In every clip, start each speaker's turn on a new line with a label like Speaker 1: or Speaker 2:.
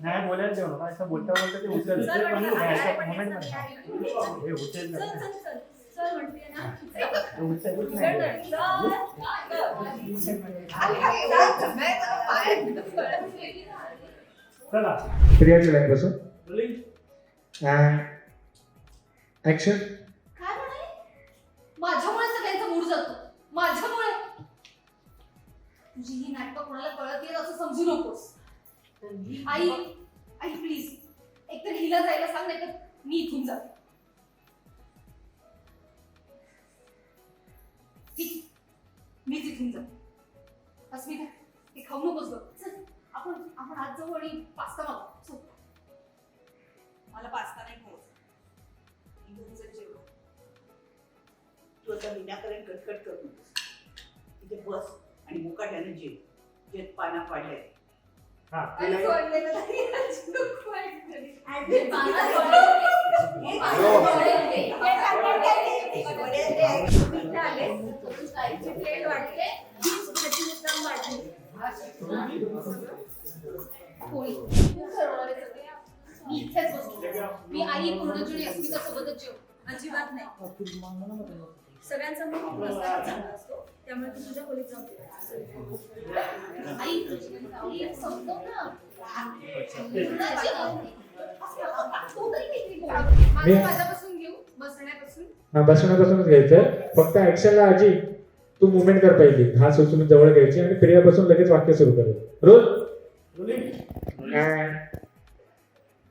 Speaker 1: नाही बोलायला देऊ नका. असं बोलता बोलता ते उचल
Speaker 2: मोमेंटमध्ये
Speaker 1: हे उचल
Speaker 2: चल.
Speaker 3: लाईन बसून ऍक्शन
Speaker 4: काय? माझ्यामुळे सगळ्यांचा मूड जातो माझ्यामुळे. तुझी ही नाटकं कोणाला कळत येत असं समजू नकोस. आई आई प्लीज एकतर हिला जायला सांग नाही तर मी इथून जाते. ठीक मीच इथून जाते. अस्मिता हे खाऊ नकोस बघ चल आपण आपण आज जाऊ आणि पास्ता मागू.
Speaker 2: मला पास्ता नाही खायचा मी जेवण.
Speaker 5: तू आता विनाकारण कटकट करू नकोस तिथे बस. आणि मुकाट्यानं जेव जे पाना पाडले
Speaker 1: हा.
Speaker 4: हे.
Speaker 2: हे. हे.
Speaker 4: मी इथेच मी आई पूर्णजुळी अस्मिता सोबतच जेव
Speaker 2: अजिबात नाही सगळ्यांचा मूड प्रसाद चांगला असतो. त्यामुळे तू तुझ्या खोलीत जाऊन.
Speaker 4: आई समजव ना
Speaker 3: मी-
Speaker 4: माझ्यापासून घेऊ बसण्यापासून
Speaker 3: हा बसण्यापासूनच घ्यायचं फक्त ऍक्शनला आजी तू मुवमेंट कर पहिली. हात उचलून जवळ घ्यायची आणि प्रियापासून लगेच वाक्य सुरू करेल रोल
Speaker 1: रोलिंग.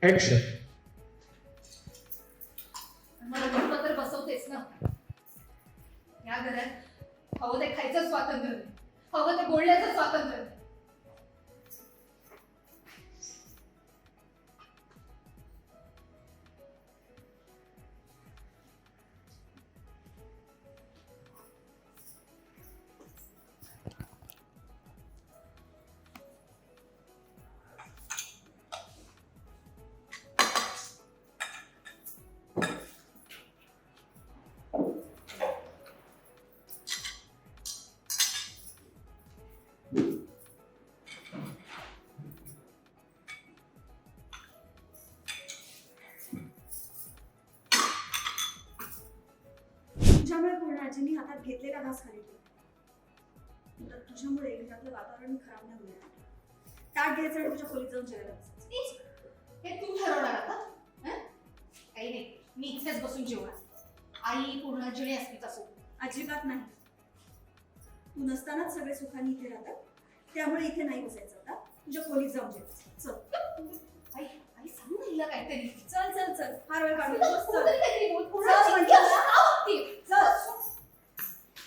Speaker 3: ऍक्शन.
Speaker 4: या घरात हवं ते खायचं स्वातंत्र्य नाही. हवं ते बोलण्याचं स्वातंत्र्य नाही.
Speaker 2: तुझ्यामुळे पूर्ण आजींनी हातात घेतलेला घास खाली ठेवला. तर तुझ्यामुळे घरातलं वातावरण खराब नाही होणार. ताट घ्यायचं आणि तुझ्या खोलीत जाऊन जेवायला.
Speaker 4: हे तू ठरवणार आता हं? काही नाही. मी इथेच बसून जेवणार. आई पूर्णाजुळी अस्मिता सोबत
Speaker 2: अजिबात नाही. तू नसतानाच सगळे सुखाने इथे राहतात. त्यामुळे इथे नाही बसायचं आता. तुझ्या खोलीत जाऊन जेवायचं. चल.
Speaker 4: आई आई सांग ना हिला काहीतरी.
Speaker 2: चल चल चल. फार वेळ काढू नकोस,
Speaker 4: तू
Speaker 2: चल
Speaker 4: तरी काहीतरी बोल. पूर्ण
Speaker 2: चल,
Speaker 4: चिंता
Speaker 2: म्हटलं.
Speaker 4: का वागते?
Speaker 2: चल